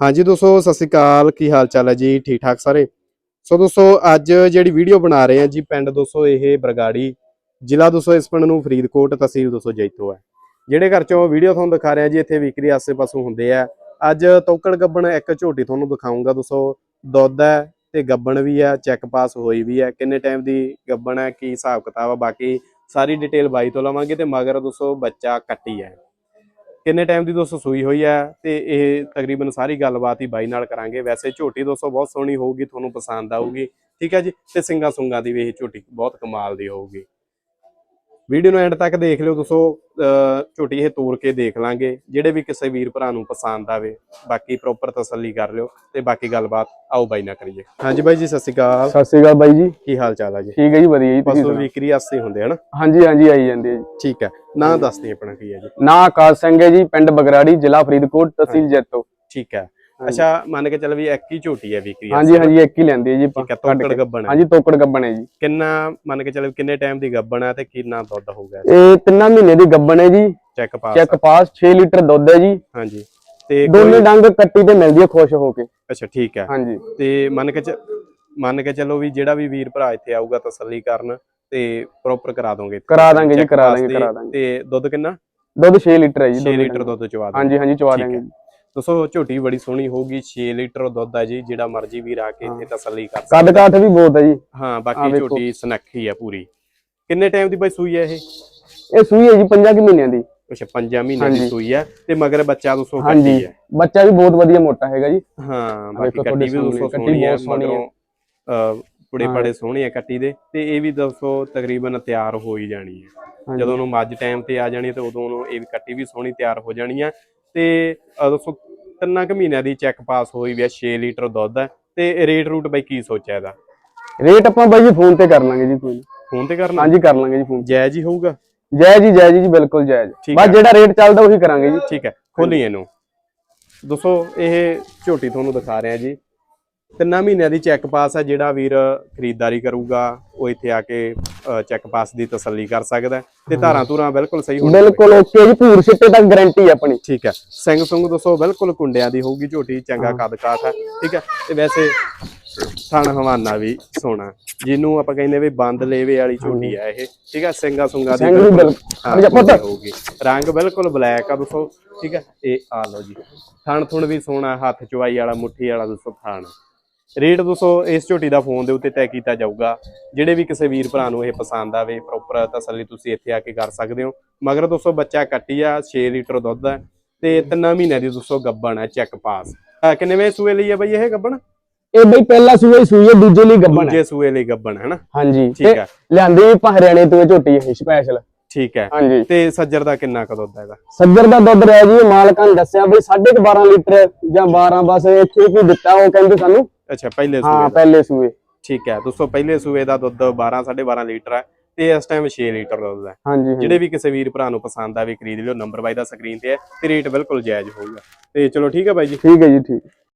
ਹਾਂਜੀ ਦੋਸਤੋ, ਸਤਿ ਸ਼੍ਰੀ ਅਕਾਲ। ਕੀ ਹਾਲ ਚਾਲ ਹੈ ਜੀ? ਠੀਕ ਠਾਕ ਸਾਰੇ? ਸੋ ਦੋਸਤੋ, ਅੱਜ ਜਿਹੜੀ ਵੀਡੀਓ ਬਣਾ ਰਹੇ ਹਾਂ ਜੀ ਪਿੰਡ ਦੋਸਤੋ, ਇਹ ਬਰਗਾੜੀ ਜ਼ਿਲ੍ਹਾ ਦੋਸਤੋ, ਇਸ ਪਿੰਡ ਨੂੰ ਫਰੀਦਕੋਟ ਤਹਿਸੀਲ ਦੋਸਤੋ, ਜੈਤੋ ਹੈ। ਜਿਹੜੇ ਘਰ ਚੋਂ ਵੀਡੀਓ ਤੁਹਾਨੂੰ ਦਿਖਾ ਰਹੇ ਜੀ, ਇੱਥੇ ਵਿਕਰੀ ਆਸੇ ਪਾਸੋਂ ਹੁੰਦੇ ਆ। ਅੱਜ ਤੋਕੜ ਗੱਬਣ ਇੱਕ ਝੋਟੀ ਤੁਹਾਨੂੰ ਦਿਖਾਉਂਗਾ ਦੋਸਤੋ। ਦੁੱਧ ਹੈ ਤੇ ਗੱਬਣ ਵੀ ਹੈ, ਚੈੱਕ ਪਾਸ ਹੋਈ ਵੀ ਹੈ। ਕਿੰਨੇ ਟਾਈਮ ਦੀ ਗੱਬਣ ਹੈ, ਕੀ ਹਿਸਾਬ ਕਿਤਾਬ ਆ, ਬਾਕੀ ਸਾਰੀ ਡਿਟੇਲ ਬਾਈ ਤੋਂ ਲਵਾਂਗੇ ਤੇ ਮਗਰ ਦੋਸਤੋ, ਬੱਚਾ ਕੱਟੀ ਹੈ। ਕਿੰਨੇ ਟਾਈਮ ਦੀ ਦੋਸਤੋ ਸੂਈ ਹੋਈ ਹੈ ਤੇ ਇਹ ਤਕਰੀਬਨ ਸਾਰੀ ਗੱਲਬਾਤ ਹੀ ਬਾਈ ਨਾਲ ਕਰਾਂਗੇ। ਵੈਸੇ ਝੋਟੀ ਦੋਸਤੋ ਬਹੁਤ ਸੋਹਣੀ ਹੋਊਗੀ, ਤੁਹਾਨੂੰ ਪਸੰਦ ਆਊਗੀ। ਠੀਕ ਹੈ ਜੀ? ਤੇ ਸਿੰਗਾ ਸੁੰਗਾ ਦੀ ਵੀ ਇਹ ਝੋਟੀ ਬਹੁਤ ਕਮਾਲ ਦੀ ਹੋਊਗੀ। ਵੀਡੀਓ ਨੂੰ ਐਂਡ ਤੱਕ ਦੇਖ ਲਿਓ ਦੋਸਤੋ ਅਹ ਝੋਟੀ ਇਹ ਤੋੜ ਕੇ ਦੇਖ ਲਾਂਗੇ ਜਿਹੜੇ ਵੀ ਕਿਸੇ ਵੀਰ ਭਰਾ ਨੂੰ ਪਸੰਦ ਆਵੇ ਬਾਕੀ ਪ੍ਰੋਪਰ ਤਸੱਲੀ ਕਰ ਲਿਓ ਤੇ ਬਾਕੀ ਗੱਲਬਾਤ ਆਓ ਬਾਈ ਨਾਲ ਕਰੀਏ। ਹਾਂਜੀ ਬਾਈ ਜੀ ਸਤਿ ਸ਼੍ਰੀ ਅਕਾਲ। ਸਤਿ ਸ਼੍ਰੀ ਅਕਾਲ ਬਾਈ ਜੀ। ਕੀ ਹਾਲ ਚਾਲ ਹੈ ਜੀ? ਠੀਕ ਹੈ ਜੀ ਵਧੀਆ ਜੀ ਤੁਸੀਂ ਪਸ਼ੂ? ਵਿਕਰੀ ਆਸਤੇ ਹੁੰਦੇ ਹਨ ਹਾਂਜੀ ਹਾਂਜੀ ਆਈ ਜਾਂਦੀ ਜੀ। ਠੀਕ ਹੈ ਨਾਂ ਦੱਸਦੇ ਆਪਣਾ ਕੀ ਹੈ ਜੀ? ਨਾਂ ਆਕਾਸ਼ ਸਿੰਘ ਹੈ ਜੀ ਪਿੰਡ ਬਗਰਾੜੀ ਜ਼ਿਲ੍ਹਾ ਫਰੀਦਕੋਟ ਤਹਿਸੀਲ ਜੈਤੋ। ਠੀਕ ਹੈ ਅੱਛਾ ਮੰਨ ਕੇ ਚੱਲ ਵੀ ਇੱਕ ਹੀ ਝੋਟੀ ਹੈ ਵਿਕਰੀ ਹਾਂਜੀ ਹਾਂਜੀ ਇੱਕ ਹੀ ਲੈਂਦੀ ਹੈ ਜੀ ਤੋਕੜ। ਗੱਬਣ ਹਾਂਜੀ ਤੋਕੜ ਗੱਬਣ ਹੈ ਜੀ। ਕਿੰਨਾ ਮੰਨ ਕੇ ਚੱਲ ਕਿੰਨੇ ਟਾਈਮ ਦੀ ਗੱਬਣ ਹੈ ਤੇ ਕਿੰਨਾ ਦੁੱਧ ਹੋਊਗਾ ਇਹ ਤਿੰਨਾਂ ਮਹੀਨੇ ਦੀ ਗੱਬਣ ਹੈ ਜੀ। Check pass check pass 6 litre ਦੁੱਧ ਹੈ ਜੀ। ਹਾਂਜੀ ਤੇ ਦੋਨੇ ਡੰਗ ਕੱਟੀ ਤੇ ਮਿਲਦੀ ਹੈ ਖੁਸ਼ ਹੋ ਕੇ। ਅੱਛਾ ਠੀਕ ਹੈ। ਹਾਂਜੀ। ਤੇ ਮੰਨ ਕੇ ਮੰਨ ਕੇ ਚੱਲੋ ਵੀ ਜਿਹੜਾ ਵੀ ਵੀਰ ਭਰਾ ਇੱਥੇ ਆਊਗਾ ਤਸੱਲੀ ਕਰਨ ਤੇ ਪ੍ਰੋਪਰ ਕਰਾ ਦੋਗੇ ਕਰਾ ਦਾਂਗੇ ਜੀ ਕਰਾ ਦਾਂਗੇ ਕਰਾ ਦਾਂਗੇ। ਤੇ ਦੁੱਧ ਕਿੰਨਾ? ਦੁੱਧ 6 ਲੀਟਰ ਹੈ ਜੀ 6 ਦੋਨੇ ਲੀਟਰ। ਦੁੱਧ ਚਵਾ ਦਾਂਗੇ। ਹਾਂਜੀ ਹਾਂਜੀ ਚਵਾ ਦਾਂਗੇ। ਦੋਸਤੋ ਝੋਟੀ ਬੜੀ ਸੋਹਣੀ ਹੋਊਗੀ 6 ਲੀਟਰ ਦੁੱਧ ਹੈ ਜੀ ਜਿਹੜਾ ਮਰਜ਼ੀ ਵੀਰ ਆ ਕੇ ਇੱਥੇ ਤਸੱਲੀ ਕਰ ਸਕਦਾ ਕੱਦ ਕਾਠ ਵੀ ਬਹੁਤ ਹੈ ਜੀ ਹਾਂ ਬਾਕੀ। ਝੋਟੀ ਸਨੱਖੀ ਆ ਪੂਰੀ ਕਿੰਨੇ ਟਾਈਮ ਦੀ ਬਾਈ ਸੂਈ ਹੈ ਇਹ ਇਹ ਸੂਈ ਹੈ ਜੀ 5 ਕਿ ਮਹੀਨਿਆਂ ਦੀ ਅੱਛਾ 5 ਮਹੀਨੇ ਦੀ। ਸੂਈ ਹੈ ਤੇ ਮਗਰ ਬੱਚਾ ਦੋਸਤੋ ਕੱਟੀ ਹੈ ਬੱਚਾ ਵੀ ਬਹੁਤ ਵਧੀਆ ਮੋਟਾ ਹੈਗਾ ਜੀ ਹਾਂ ਬਾਕੀ ਕੱਟੀ ਵੀ ਦੋਸਤੋ ਸੋਹਣੀ ਹੈ। ਮਗਰੋਂ ਪੁੜੇ। ਪੜੇ ਸੋਹਣੀ ਹੈ ਕੱਟੀ ਦੇ ਤੇ ਇਹ ਵੀ ਦੋਸਤੋ ਤਕਰੀਬਨ ਤਿਆਰ ਹੋ ਹੀ ਜਾਣੀ ਹੈ। ਜਦੋਂ ਨੂੰ ਮੱਝ ਟਾਈਮ ਤੇ ਆ ਜਾਣੀ ਤੇ ਉਦੋਂ ਨੂੰ ਇਹ ਵੀ ਕੱਟੀ ਵੀ ਸੋਹਣੀ ਤਿਆਰ ਹੋ ਜਾਣੀ ਹੈ ਤੇ ਦੋਸਤੋ ਤਿੰਨਾਂ ਕੁ ਮਹੀਨਿਆਂ ਦੀ ਚੈੱਕ ਪਾਸ ਹੋਈ ਵੀ ਹੈ 6 ਲੀਟਰ ਦੁੱਧ ਹੈ। ਤੇ ਰੇਟ ਰੂਟ ਬਾਈ ਕੀ ਸੋਚਿਆ ਇਹਦਾ? ਰੇਟ ਆਪਾਂ ਬਾਈ ਜੀ ਫੋਨ ਤੇ ਕਰ ਲਾਂਗੇ ਜੀ ਕੋਈ ਫੋਨ ਤੇ ਕਰਨਾ ਹਾਂਜੀ ਕਰ ਲਾਂਗੇ ਜੀ ਫੋਨ ਜਾਇਜ਼ ਹੀ ਹੋਊਗਾ? ਜਾਇਜ਼ ਜੀ ਜਾਇਜ਼ ਜੀ ਬਿਲਕੁਲ ਜਾਇਜ਼। ਬਸ। ਜਿਹੜਾ ਰੇਟ ਚੱਲਦਾ ਉਹੀ ਕਰਾਂਗੇ ਜੀ। ਠੀਕ ਹੈ ਖੋਲੀ ਇਹਨੂੰ। ਦੋਸਤੋ ਇਹ ਝੋਟੀ ਤੁਹਾਨੂੰ ਦਿਖਾ ਰਿਹਾ ਜੀ। ਤਿੰਨਾਂ ਮਹੀਨਿਆਂ ਦੀ ਚੈੱਕ ਪਾਸ ਹੈ ਜਿਹੜਾ ਵੀਰ ਖਰੀਦਦਾਰੀ ਕਰੂਗਾ ਉਹ ਇੱਥੇ ਆ ਕੇ ਚੈੱਕ ਪਾਸ ਦੀ ਤਸੱਲੀ ਕਰ ਸਕਦਾ ਤੇ ਧਾਰਾਂ ਧੂਰਾਂ ਬਿਲਕੁਲ ਸਹੀ ਹੋਣਗੀਆਂ। ਬਿਲਕੁਲ ਓਕੇ ਜੀ ਭੂਰ ਸਿੱਟੇ ਤੱਕ ਗਾਰੰਟੀ ਹੈ ਆਪਣੀ। ਠੀਕ ਹੈ। ਸਿੰਘ ਸੁੰਗ ਦੋਸਤੋ ਬਿਲਕੁਲ ਕੁੰਡਿਆਂ ਦੀ ਹੋਊਗੀ ਝੋਟੀ ਚੰਗਾ ਕੱਦ ਕਾਠ ਹੈ ਠੀਕ ਹੈ। ਤੇ ਵੈਸੇ ਥਣ ਹਵਾਨਾ ਵੀ ਸੋਹਣਾ ਜਿਹਨੂੰ ਆਪਾਂ ਕਹਿੰਦੇ ਵੀ ਬੰਦ ਲੇਵੇ ਵਾਲੀ ਝੋਟੀ ਹੈ। ਇਹ ਠੀਕ ਹੈ ਸਿੰਘਾ ਸੁੰਗਾ ਦੀ ਪੂਰੀ ਹੋਊਗੀ। ਰੰਗ ਬਿਲਕੁਲ ਬਲੈਕ ਆ ਦੋਸਤੋ ਠੀਕ ਹੈ। ਇਹ ਆ ਲਓ ਜੀ। ਥਣ ਥੁਣ ਵੀ ਸੋਹਣਾ ਹੱਥ ਚਵਾਈ ਵਾਲਾ ਮੁੱਠੀ ਵਾਲਾ ਦੋਸਤੋ ਥਣ। ਰੇਟ ਦੋਸਤੋ ਇਸ ਝੋਟੀ ਦਾ ਫੋਨ ਦੇ ਉੱਤੇ ਤੈਅ ਕੀਤਾ ਜਾਊਗਾ। ਜਿਹੜੇ ਵੀ ਕਿਸੇ ਵੀਰ ਭਰਾ ਨੂੰ ਇਹ ਪਸੰਦ ਆਵੇ ਪ੍ਰੋਪਰ ਤਸੱਲੀ ਤੁਸੀਂ ਇੱਥੇ ਆ ਕੇ ਕਰ ਸਕਦੇ ਹੋ। ਮਗਰ ਦੋਸਤੋ ਬੱਚਾ ਕੱਟੀ ਆ 6 ਲੀਟਰ ਦੁੱਧ ਹੈ ਤੇ ਤਿੰਨਾਂ ਮਹੀਨਿਆਂ ਦੀ ਦੋਸਤੋ ਗੱਬਣ ਹੈ ਚੈੱਕ ਪਾਸ ਅਹ ਕਿੰਨੇ ਵੇ ਸੂਏ ਲਈ ਹੈ ਬਈ ਇਹ ਗੱਬਣ? ਇਹ ਬਈ ਪਹਿਲਾ ਸੂਈ ਹੈ ਦੂਜੇ ਲਈ ਗੱਬਣ ਹੈ ਦੂਜੇ ਸੂਏ ਲਈ ਗੱਬਣ ਹੈ ਨਾ ਹਾਂਜੀ। ਠੀਕ ਹੈ ਲਿਆਂਦੀ ਵੀ ਆਪਾਂ ਹਰਿਆਣੇ ਤੋਂ ਇਹ ਝੋਟੀ ਹੈ ਸਪੈਸ਼ਲ ਠੀਕ ਹੈ ਹਾਂਜੀ। ਤੇ ਸੱਜਰ ਦਾ ਕਿੰਨਾ ਕੁ ਦੁੱਧ ਹੈ ਇਹਦਾ ਸੱਜਰ ਦਾ ਦੁੱਧ ਰਿਹਾ ਜੀ ਮਾਲਕਾਂ ਨੇ ਦੱਸਿਆ ਬਈ 12.5 ਲੀਟਰ ਜਾਂ 12 ਬਸ ਇੱਥੇ ਕੀ ਦਿੱਤਾ ਉਹ ਕਹਿੰਦੇ ਸਾਨੂੰ ਅੱਛਾ ਪਹਿਲੇ ਸੂਏ ਹਾਂ ਦਾ। ਪਹਿਲੇ ਸੂਏ। ਠੀਕ ਹੈ ਦੋਸਤੋ ਪਹਿਲੇ ਸੂਏ ਦਾ ਦੁੱਧ 12 12.5 ਲੀਟਰ ਹੈ ਤੇ ਇਸ ਟਾਈਮ 6 ਲੀਟਰ ਦੁੱਧ ਹੈ। ਹਾਂਜੀ ਹਾਂਜੀ। ਜਿਹੜੇ ਵੀ ਕਿਸੇ ਵੀਰ ਭਰਾ ਨੂੰ ਪਸੰਦ ਆਵੇ ਖਰੀਦ ਲਿਓ ਨੰਬਰ ਬਾਈ ਦਾ ਸਕਰੀਨ ਤੇ ਹੈ ਤੇ ਰੇਟ ਬਿਲਕੁਲ ਜਾਇਜ਼ ਹੋਊਗਾ। ਤੇ ਚਲੋ ਠੀਕ ਹੈ ਬਾਈ ਜੀ। ਠੀਕ ਹੈ ਜੀ ਠੀਕ।